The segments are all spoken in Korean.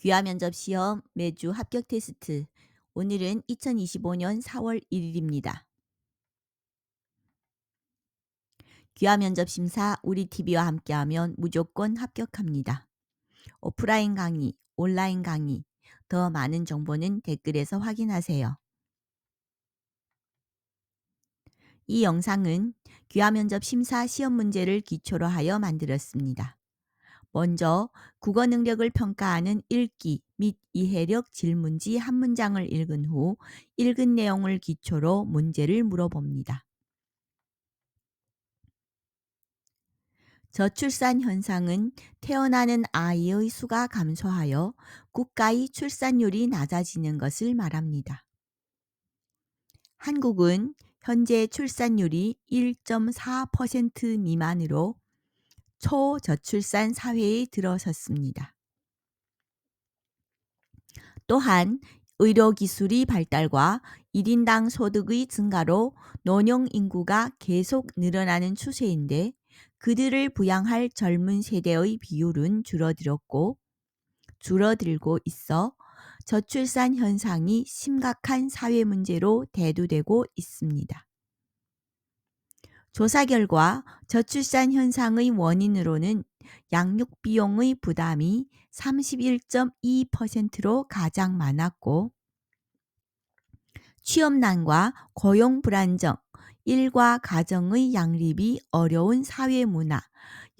귀화 면접 시험 매주 합격 테스트. 오늘은 2025년 4월 1일입니다. 귀화 면접 심사 우리 TV와 함께하면 무조건 합격합니다. 오프라인 강의, 온라인 강의, 더 많은 정보는 댓글에서 확인하세요. 이 영상은 귀화 면접 심사 시험 문제를 기초로 하여 만들었습니다. 먼저 국어 능력을 평가하는 읽기 및 이해력 질문지 한 문장을 읽은 후 읽은 내용을 기초로 문제를 물어봅니다. 저출산 현상은 태어나는 아이의 수가 감소하여 국가의 출산율이 낮아지는 것을 말합니다. 한국은 현재 출산율이 1.4% 미만으로 초저출산 사회에 들어섰습니다. 또한 의료기술의 발달과 1인당 소득의 증가로 노령 인구가 계속 늘어나는 추세인데 그들을 부양할 젊은 세대의 비율은 줄어들었고 줄어들고 있어 저출산 현상이 심각한 사회 문제로 대두되고 있습니다. 조사 결과 저출산 현상의 원인으로는 양육 비용의 부담이 31.2%로 가장 많았고 취업난과 고용 불안정, 일과 가정의 양립이 어려운 사회 문화,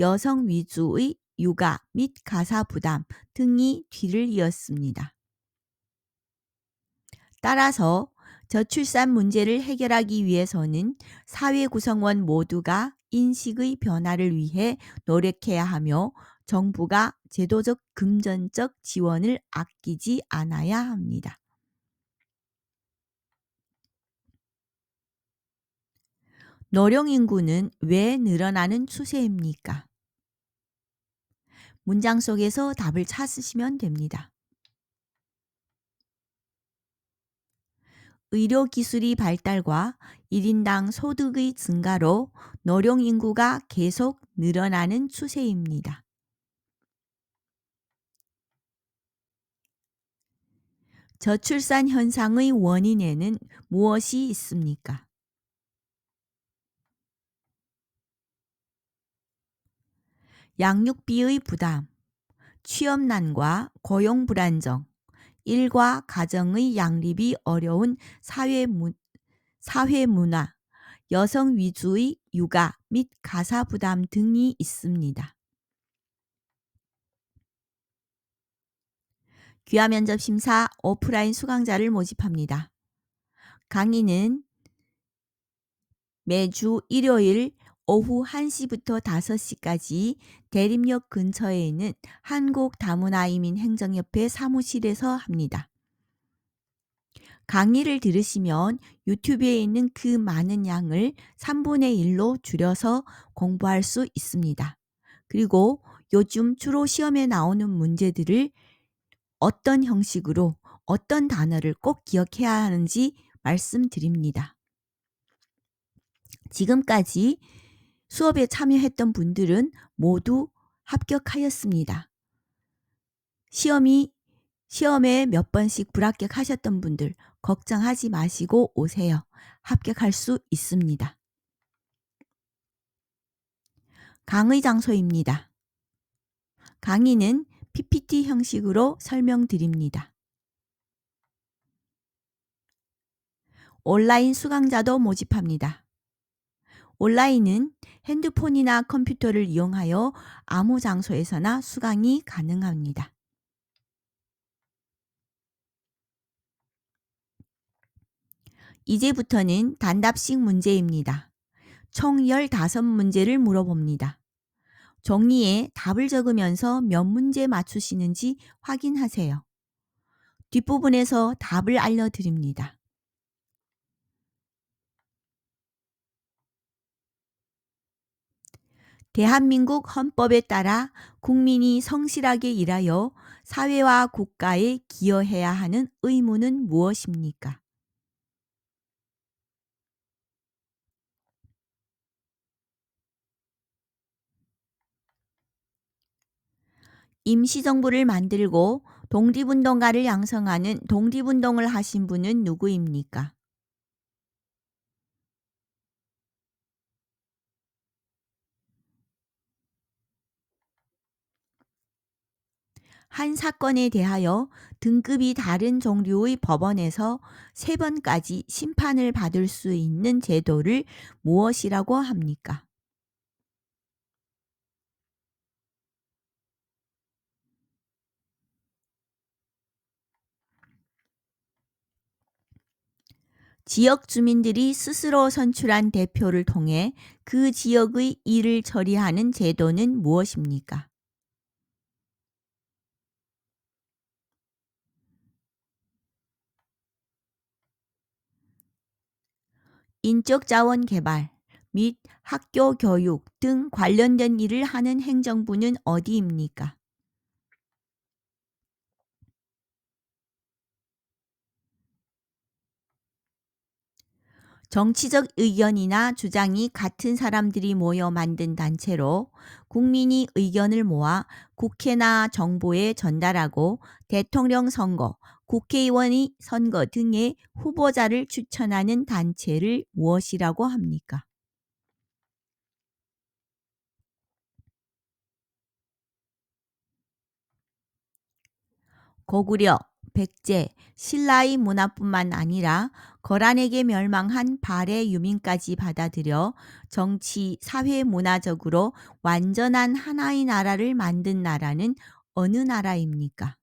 여성 위주의 육아 및 가사 부담 등이 뒤를 이었습니다. 따라서 저출산 문제를 해결하기 위해서는 사회 구성원 모두가 인식의 변화를 위해 노력해야 하며 정부가 제도적 금전적 지원을 아끼지 않아야 합니다. 노령 인구는 왜 늘어나는 추세입니까? 문장 속에서 답을 찾으시면 됩니다. 의료 기술이 발달과 1인당 소득의 증가로 노령 인구가 계속 늘어나는 추세입니다. 저출산 현상의 원인에는 무엇이 있습니까? 양육비의 부담, 취업난과 고용 불안정, 일과 가정의 양립이 어려운 사회, 문, 사회 문화, 여성 위주의 육아 및 가사 부담 등이 있습니다. 귀화 면접 심사 오프라인 수강자를 모집합니다. 강의는 매주 일요일 오후 1시부터 5시까지 대림역 근처에 있는 한국 다문화이민 행정협회 사무실에서 합니다. 강의를 들으시면 유튜브에 있는 그 많은 양을 3분의 1로 줄여서 공부할 수 있습니다. 그리고 요즘 주로 시험에 나오는 문제들을 어떤 형식으로 어떤 단어를 꼭 기억해야 하는지 말씀드립니다. 지금까지 수업에 참여했던 분들은 모두 합격하였습니다. 시험이 시험에 몇 번씩 불합격하셨던 분들 걱정하지 마시고 오세요. 합격할 수 있습니다. 강의 장소입니다. 강의는 PPT 형식으로 설명드립니다. 온라인 수강자도 모집합니다. 온라인은 핸드폰이나 컴퓨터를 이용하여 아무 장소에서나 수강이 가능합니다. 이제부터는 단답식 문제입니다. 총 15문제를 물어봅니다. 종이에 답을 적으면서 몇 문제 맞추시는지 확인하세요. 뒷부분에서 답을 알려드립니다. 대한민국 헌법에 따라 국민이 성실하게 일하여 사회와 국가에 기여해야 하는 의무는 무엇입니까? 임시정부를 만들고 독립운동가를 양성하는 독립운동을 하신 분은 누구입니까? 한 사건에 대하여 등급이 다른 종류의 법원에서 세 번까지 심판을 받을 수 있는 제도를 무엇이라고 합니까? 지역 주민들이 스스로 선출한 대표를 통해 그 지역의 일을 처리하는 제도는 무엇입니까? 인적 자원 개발 및 학교 교육 등 관련된 일을 하는 행정부는 어디입니까? 정치적 의견이나 주장이 같은 사람들이 모여 만든 단체로 국민이 의견을 모아 국회나 정부에 전달하고 대통령 선거, 국회의원의 선거 등의 후보자를 추천하는 단체를 무엇이라고 합니까? 고구려, 백제, 신라의 문화뿐만 아니라 거란에게 멸망한 발해 유민까지 받아들여 정치, 사회 문화적으로 완전한 하나의 나라를 만든 나라는 어느 나라입니까?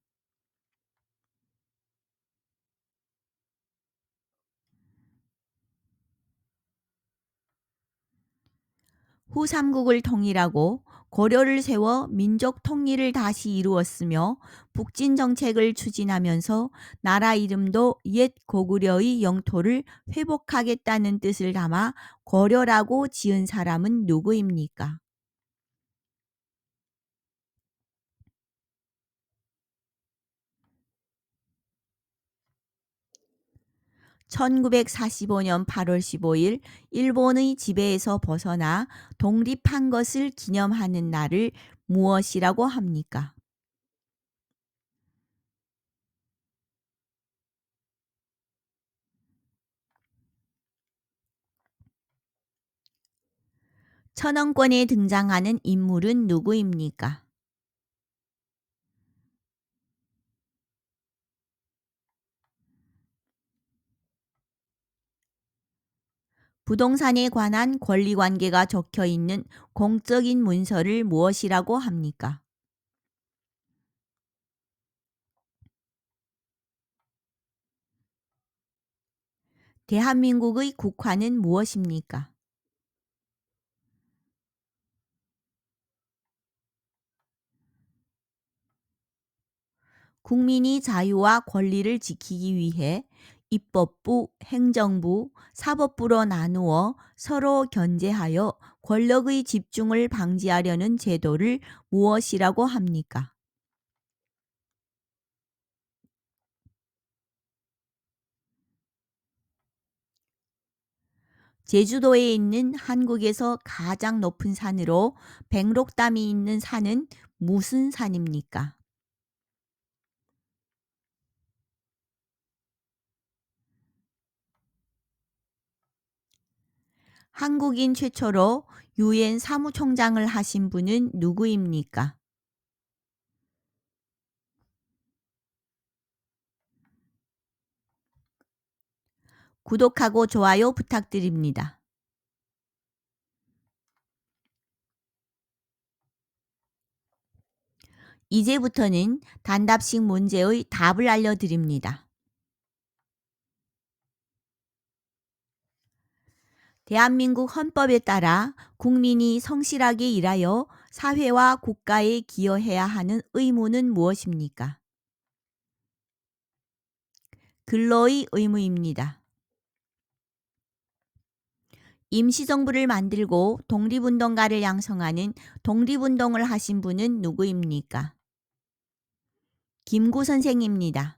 후삼국을 통일하고 고려를 세워 민족 통일을 다시 이루었으며 북진 정책을 추진하면서 나라 이름도 옛 고구려의 영토를 회복하겠다는 뜻을 담아 고려라고 지은 사람은 누구입니까? 1945년 8월 15일 일본의 지배에서 벗어나 독립한 것을 기념하는 날을 무엇이라고 합니까? 천왕권에 등장하는 인물은 누구입니까? 부동산에 관한 권리관계가 적혀 있는 공적인 문서를 무엇이라고 합니까? 대한민국의 국화는 무엇입니까? 국민이 자유와 권리를 지키기 위해 입법부, 행정부, 사법부로 나누어 서로 견제하여 권력의 집중을 방지하려는 제도를 무엇이라고 합니까? 제주도에 있는 한국에서 가장 높은 산으로 백록담이 있는 산은 무슨 산입니까? 한국인 최초로 유엔 사무총장을 하신 분은 누구입니까? 구독하고 좋아요 부탁드립니다. 이제부터는 단답식 문제의 답을 알려드립니다. 대한민국 헌법에 따라 국민이 성실하게 일하여 사회와 국가에 기여해야 하는 의무는 무엇입니까? 근로의 의무입니다. 임시정부를 만들고 독립운동가를 양성하는 독립운동을 하신 분은 누구입니까? 김구 선생입니다.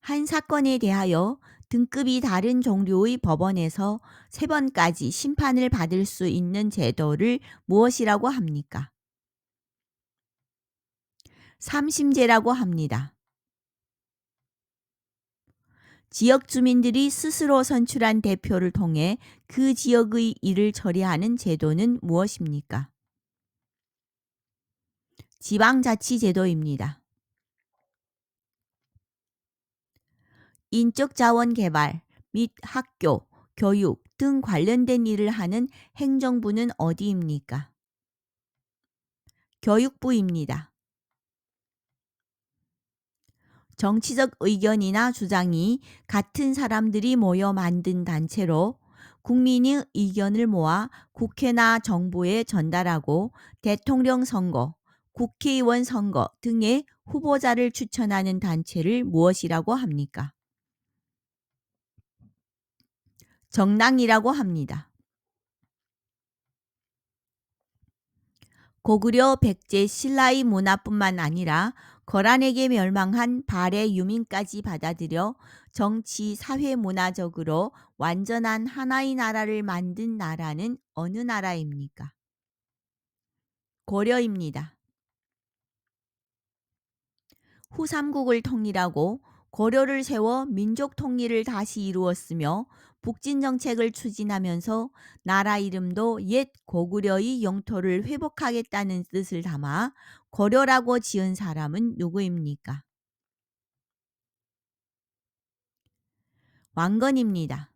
한 사건에 대하여 등급이 다른 종류의 법원에서 세 번까지 심판을 받을 수 있는 제도를 무엇이라고 합니까? 삼심제라고 합니다. 지역 주민들이 스스로 선출한 대표를 통해 그 지역의 일을 처리하는 제도는 무엇입니까? 지방자치제도입니다. 인적 자원 개발 및 학교, 교육 등 관련된 일을 하는 행정부는 어디입니까? 교육부입니다. 정치적 의견이나 주장이 같은 사람들이 모여 만든 단체로 국민의 의견을 모아 국회나 정부에 전달하고 대통령 선거, 국회의원 선거 등의 후보자를 추천하는 단체를 무엇이라고 합니까? 정당이라고 합니다. 고구려 백제 신라의 문화뿐만 아니라 거란에게 멸망한 발의 유민까지 받아들여 정치, 사회, 문화적으로 완전한 하나의 나라를 만든 나라는 어느 나라입니까? 고려입니다. 후삼국을 통일하고 고려를 세워 민족 통일을 다시 이루었으며 북진 정책을 추진하면서 나라 이름도 옛 고구려의 영토를 회복하겠다는 뜻을 담아 고려라고 지은 사람은 누구입니까? 왕건입니다.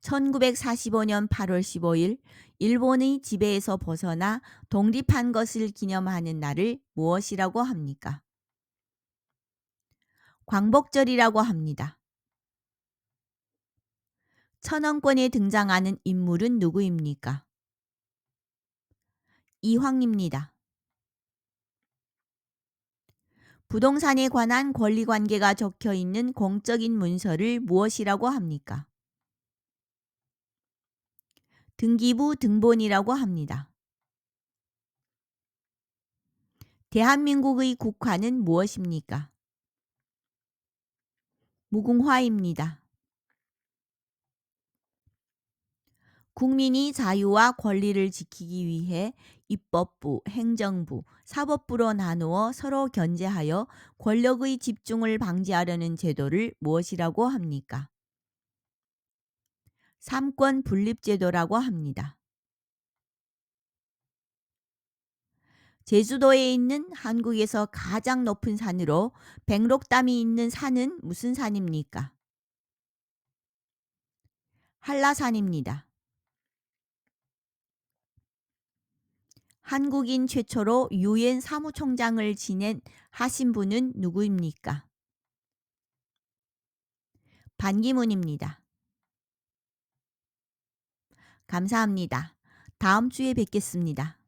1945년 8월 15일 일본의 지배에서 벗어나 독립한 것을 기념하는 날을 무엇이라고 합니까? 광복절이라고 합니다. 천왕권에 등장하는 인물은 누구입니까? 이황입니다. 부동산에 관한 권리관계가 적혀 있는 공적인 문서를 무엇이라고 합니까? 등기부 등본이라고 합니다. 대한민국의 국화는 무엇입니까? 무궁화입니다. 국민이 자유와 권리를 지키기 위해 입법부, 행정부, 사법부로 나누어 서로 견제하여 권력의 집중을 방지하려는 제도를 무엇이라고 합니까? 삼권 분립제도라고 합니다. 제주도에 있는 한국에서 가장 높은 산으로 백록담이 있는 산은 무슨 산입니까? 한라산입니다. 한국인 최초로 유엔 사무총장을 지낸 하신 분은 누구입니까? 반기문입니다. 감사합니다. 다음 주에 뵙겠습니다.